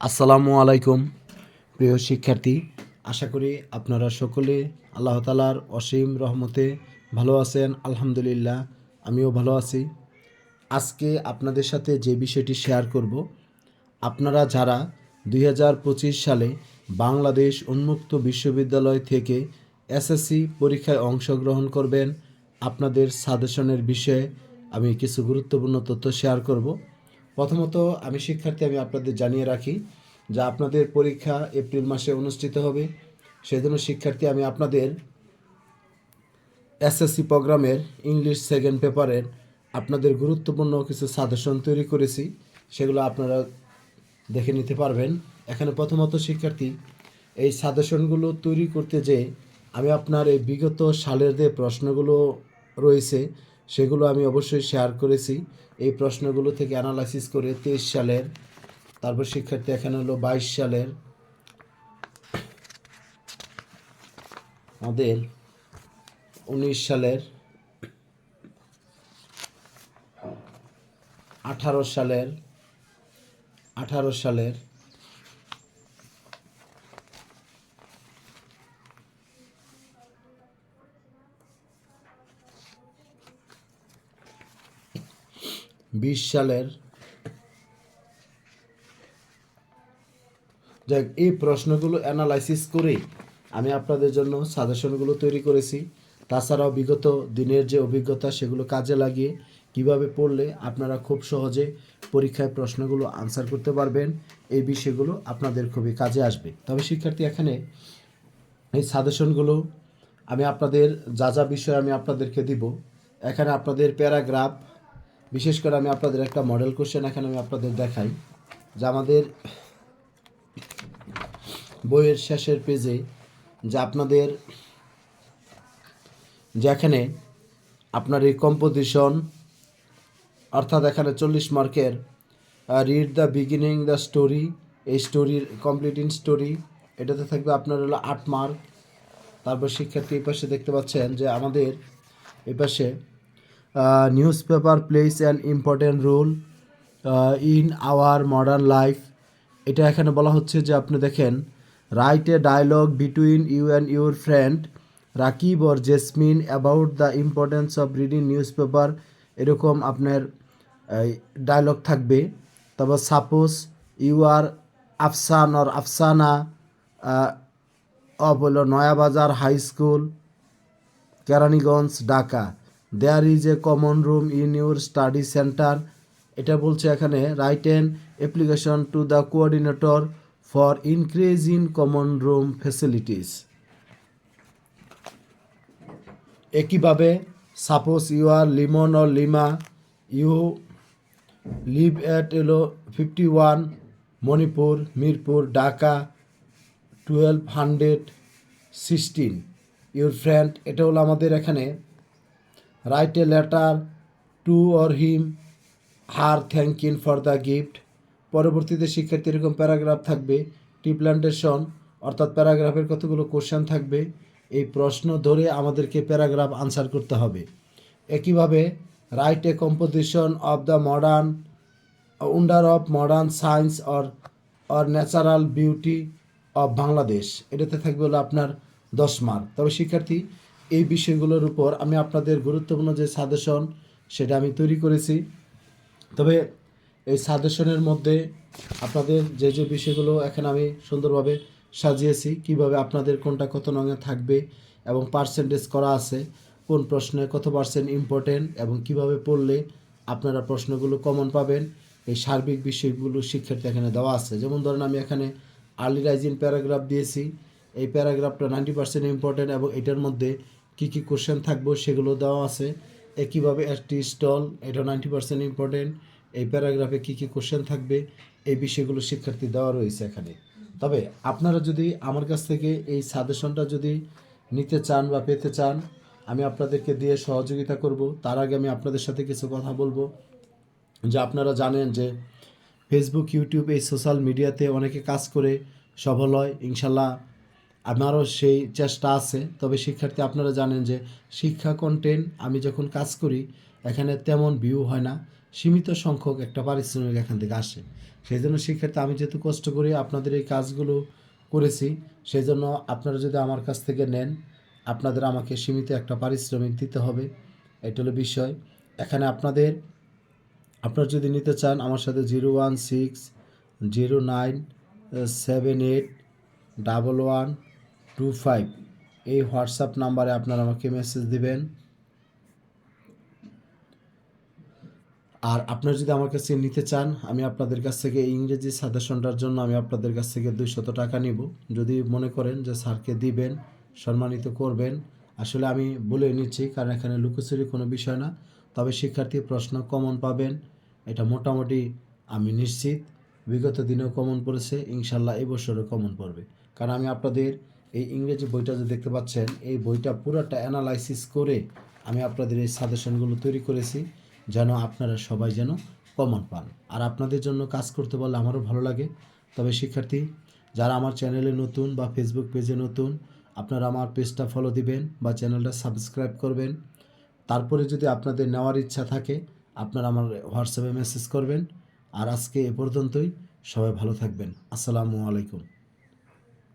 আসসালামু আলাইকুম, প্রিয় শিক্ষার্থী। আশা করি আপনারা সকলে আল্লাহ তালার অসীম রহমতে ভালো আছেন, আলহামদুলিল্লাহ, আমিও ভালো আছি। আজকে আপনাদের সাথে যে বিষয়টি শেয়ার করব, আপনারা যারা দুই হাজার পঁচিশ সালে বাংলাদেশ উন্মুক্ত বিশ্ববিদ্যালয় থেকে এসএসসি পরীক্ষায় অংশগ্রহণ করবেন, আপনাদের সাজেশনের বিষয়ে আমি কিছু গুরুত্বপূর্ণ তথ্য শেয়ার করব। প্রথমত আমি শিক্ষার্থী, আমি আপনাদের জানিয়ে রাখি যে আপনাদের পরীক্ষা এপ্রিল মাসে অনুষ্ঠিত হবে। সেজন্য শিক্ষার্থী, আমি আপনাদের এসএসসি প্রোগ্রামের ইংলিশ সেকেন্ড পেপারের আপনাদের গুরুত্বপূর্ণ কিছু সাজেশন তৈরি করেছি। সেগুলো আপনারা দেখে নিতে পারবেন। এখানে প্রথমত শিক্ষার্থী, এই সাজেশনগুলো তৈরি করতে যে আমি আপনার এই বিগত সালের যে প্রশ্নগুলো রয়েছে সেগুলো আমি অবশ্যই শেয়ার করেছি। এই প্রশ্নগুলো থেকে অ্যানালাইসিস করে তেইশ সালের, তারপর শিক্ষার্থী এখানে হলো বাইশ সালের আমাদের উনিশ সালের, আঠারো সালের আঠারো সালের বিশ সালের যাক, এই প্রশ্নগুলো অ্যানালাইসিস করেই আমি আপনাদের জন্য সাজেশনগুলো তৈরি করেছি। তাছাড়াও বিগত দিনের যে অভিজ্ঞতা, সেগুলো কাজে লাগিয়ে কীভাবে পড়লে আপনারা খুব সহজে পরীক্ষায় প্রশ্নগুলো আনসার করতে পারবেন, এই বিষয়গুলো আপনাদের খুবই কাজে আসবে। তবে শিক্ষার্থী, এখানে এই সাজেশনগুলো আমি আপনাদের, যা যা বিষয় আমি আপনাদেরকে দিব, এখানে আপনাদের প্যারাগ্রাফ বিশেষ করে আমি আপনাদের একটা মডেল কোশ্চেন এখানে আমি আপনাদের দেখাই, যে আমাদের বইয়ের শেষের পেজে যে আপনাদের যেখানে আপনার এই কম্পোজিশন অর্থাৎ এখানে চল্লিশ মার্কের read the beginning the story এই স্টোরির কমপ্লিটিং স্টোরি এটাতে থাকবে আপনার হলো আট মার্ক তারপর শিক্ষার্থী এই পাশে দেখতে পাচ্ছেন যে আমাদের এই পাশে newspaper plays an important role in our modern life এটা এখানে বলা হচ্ছে যে আপনি দেখেন right a dialogue between you and your friend Rakib or Jesmin about the importance of reading newspaper এরকম আপনার ডায়লগ থাকবে। তারপর suppose you are Afsan or Afsana of হলো Nayabazar high school, Keraniganj, Dhaka. There is a common room in your study centre এটা বলছে এখানে write an application to the coordinator for increase in common room facilities একইভাবে suppose you are Limon or Lima you live at এলো fifty one Manipur, Mirpur, Dhaka twelve hundred sixteen your friend এটা হলো আমাদের এখানে right a letter to or him her thank for the gift পরবর্তীতে শিক্ষার্থী এরকম paragraph থাকবে plantation অর্থাৎ প্যারাগ্রাফের কতগুলো কোশ্চেন থাকবে, এই প্রশ্ন ধরে আমাদেরকে প্যারাগ্রাফ আনসার করতে হবে। একইভাবে write a composition of the modern wonder of modern science or or natural beauty of Bangladesh এটাতে থাকবে হলো আপনার দশ মার্ক তবে শিক্ষার্থী এই বিষয়গুলোর উপর আমি আপনাদের গুরুত্বপূর্ণ যে সাজেশন সেটা আমি তৈরি করেছি। তবে এই সাজেশনের মধ্যে আপনাদের যে যে বিষয়গুলো এখানে আমি সুন্দরভাবে সাজিয়েছি, কীভাবে আপনাদের কোনটা কত নঙে থাকবে এবং পার্সেন্টেজ করা আছে, কোন প্রশ্নে কত পার্সেন্ট ইম্পর্টেন্ট এবং কীভাবে পড়লে আপনারা প্রশ্নগুলো কমন পাবেন, এই সার্বিক বিষয়গুলো শিক্ষার্থী এখানে দেওয়া আছে। যেমন ধরেন আমি এখানে আর্লি রাইজিং প্যারাগ্রাফ দিয়েছি, এই প্যারাগ্রাফটা নাইনটি পার্সেন্ট ইম্পর্টেন্ট এবং এটার মধ্যে কী কী কোশ্চেন থাকব সেগুলো দেওয়া আছে। একইভাবে একটি স্টল এটা নাইনটি পার্সেন্ট ইম্পর্টেন্ট এই প্যারাগ্রাফে কী কী কোশ্চেন থাকবে, এই বিষয়গুলো শিক্ষার্থী দেওয়া রয়েছে এখানে। তবে আপনারা যদি আমার কাছ থেকে এই সাজেশনটা যদি নিতে চান বা পেতে চান, আমি আপনাদেরকে দিয়ে সহযোগিতা করব। তার আগে আমি আপনাদের সাথে কিছু কথা বলব। যে আপনারা জানেন যে ফেসবুক ইউটিউব এই সোশ্যাল মিডিয়াতে অনেকে কাজ করে, সফল হয়। ইনশাল্লাহ আমারও সেই চেষ্টা আছে। তবে শিক্ষার্থী আপনারা জানেন যে শিক্ষা কন্টেন্ট আমি যখন কাজ করি, এখানে তেমন ভিউ হয় না। সীমিত সংখ্যক একটা পারিশ্রমিক এখান থেকে আসে। সেই জন্য শিক্ষার্থী, আমি যেহেতু কষ্ট করে আপনাদের এই কাজগুলো করেছি সেই জন্য আপনারা যদি আমার কাছ থেকে নেন, আপনাদের আমাকে সীমিত একটা পারিশ্রমিক দিতে হবে। এটা হলো বিষয়। এখানে আপনাদের, আপনারা যদি নিতে চান, আমার সাথে zero one six, zero nine seven eight, double one two five এই হোয়াটসঅ্যাপ নাম্বারে আপনারা আমাকে মেসেজ দিবেন। আর আপনারা যদি আমার কাছে নিতে চান, আমি আপনাদের কাছ থেকে ইংরেজি সাজেশনটার জন্য আমি আপনাদের কাছ থেকে দুইশত টাকা নিব। যদি মনে করেন যে স্যারকে দিবেন, সম্মানিত করবেন, আসলে আমি বলে নিচ্ছি, কারণ এখানে লুকোচুরি কোনো বিষয় না। তবে শিক্ষার্থী প্রশ্ন কমন পাবেন, এটা মোটামুটি আমি নিশ্চিত। বিগত দিনেও কমন পড়েছে, ইনশাল্লাহ এই বছরও কমন পড়বে। কারণ আমি আপনাদের এই ইংরেজি বইটা যে দেখতে পাচ্ছেন, এই বইটা পুরোটা অ্যানালাইসিস করে আমি আপনাদের এই সাজেশনগুলো তৈরি করেছি, যেন আপনারা সবাই যেন কমন পান। আর আপনাদের জন্য কাজ করতে পারলে আমারও ভালো লাগে। তবে শিক্ষার্থী, যারা আমার চ্যানেলে নতুন বা ফেসবুক পেজে নতুন, আপনারা আমার পেজটা ফলো দিবেন বা চ্যানেলটা সাবস্ক্রাইব করবেন। তারপরে যদি আপনাদের নেওয়ার ইচ্ছা থাকে, আপনারা আমার হোয়াটসঅ্যাপে মেসেজ করবেন। আর আজকে এ পর্যন্তই। সবাই ভালো থাকবেন। আসসালামু আলাইকুম।